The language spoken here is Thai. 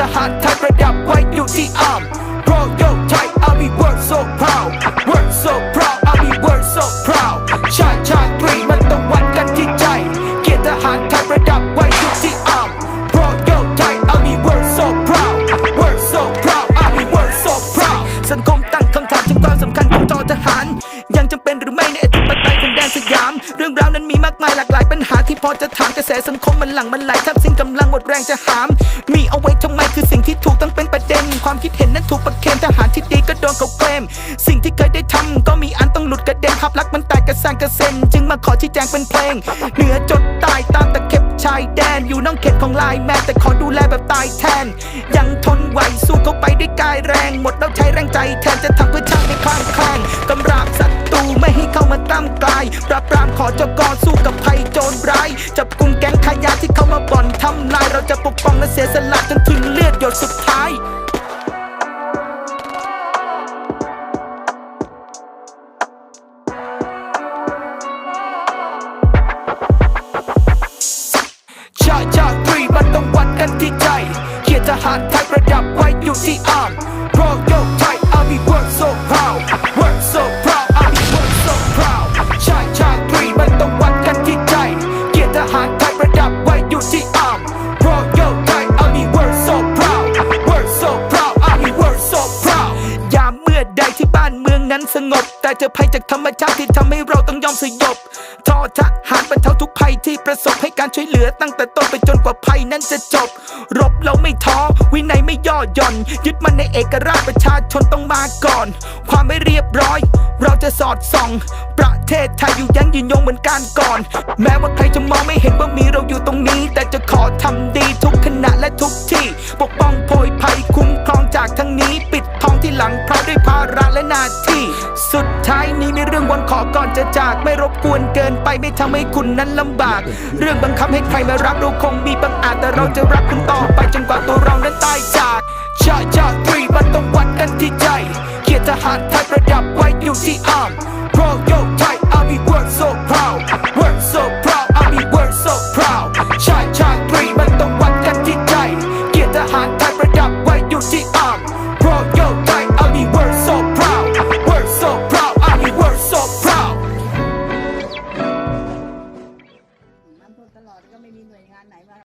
ทหารไทยประดับไว้อยู่ที่อ้าม Royal Thai Army work so proud work so proud Army work so proud ชาติชาตรีมันต้องวัดกันที่ใจ เกียรติทหารไทยประดับไว้าวนั้นมีมากมายหลากหลายปัญหาที่พอจะถามกระแสสังคมมันหลังมันไหลทับสิ้นกำลังหมดแรงจะหาม มีเอาไว้ทำไมคือสิ่งที่ถูกต้องเป็นประเด็น ความคิดเห็นนั้นถูกประเคนทหารที่ดีก็โดนเขาเคลมสิ่งที่เคยได้ทำก็มีอันต้องหลุดกระเด็นภาพลักษณ์มันแตกกระสานกระเซ็น จึงมาขอชี้แจงเป็นเพลง เหนือจดใต้ตามตะเข็บชายแดนอยู่น้องเขตของลายแม่แต่ขอดูแลแบบตายแทน ยังทนไหวสู้เข้าไปด้วยกายแรง หมดแล้วใช้แรงใจแทนจะทำเพื่อชาติในคลางคลางกำราบ จับกลุ่มแก๊งขายาที่เข้ามาบ่อนทำลายเราจะปกป้องและเสียสละจนถึงเลือดหยดสุดท้ายชาชาตรีมันต้องวัดกันที่ใจเขียนทหาร แต่เจอภัยจากธรรมชาติที่ทำให้เราต้องยอมสยบทอทหารบรรเทาทุกภัยที่ประสบให้การช่วยเหลือตั้งแต่ต้นไปจนกว่าภัยนั้นจะจบ รบเราไม่ท้อวินัยไม่ย่อหย่อน ยึดมันในเอกราชประชาชนต้องมาก่อน ความไม่เรียบร้อย เราจะสอดส่อง ประเทศไทยอยู่ยั้งยืนยงเหมือนการก่อน แม้ว่าใครจะมองไม่เห็นว่ามีเราอยู่ตรงนี้ แต่จะขอทำดีทุกขณะและทุกที่ ปกป้องโพยภัยคุ้มครองจากทั้งนี้ ทีสุดท้ายนี้มีเรื่องวันขอก่อนจะจาก ไม่รบกวนเกินไปไม่ทำให้คุณนั้นลำบาก เรื่องบังคับให้ใครมารับเราคงมีบางอาจแต่เราจะรักคุณต่อไปจนกว่าตัวเรานั้นตายจากชาชาตรีมันต้องวัดกันที่ใจเกียรติทหารไทยประดับไว้อยู่ที่อ้าม Royal Thai Army work so proud work so proud Army work so proud ชาชาตรีมันต้อง ไหนมา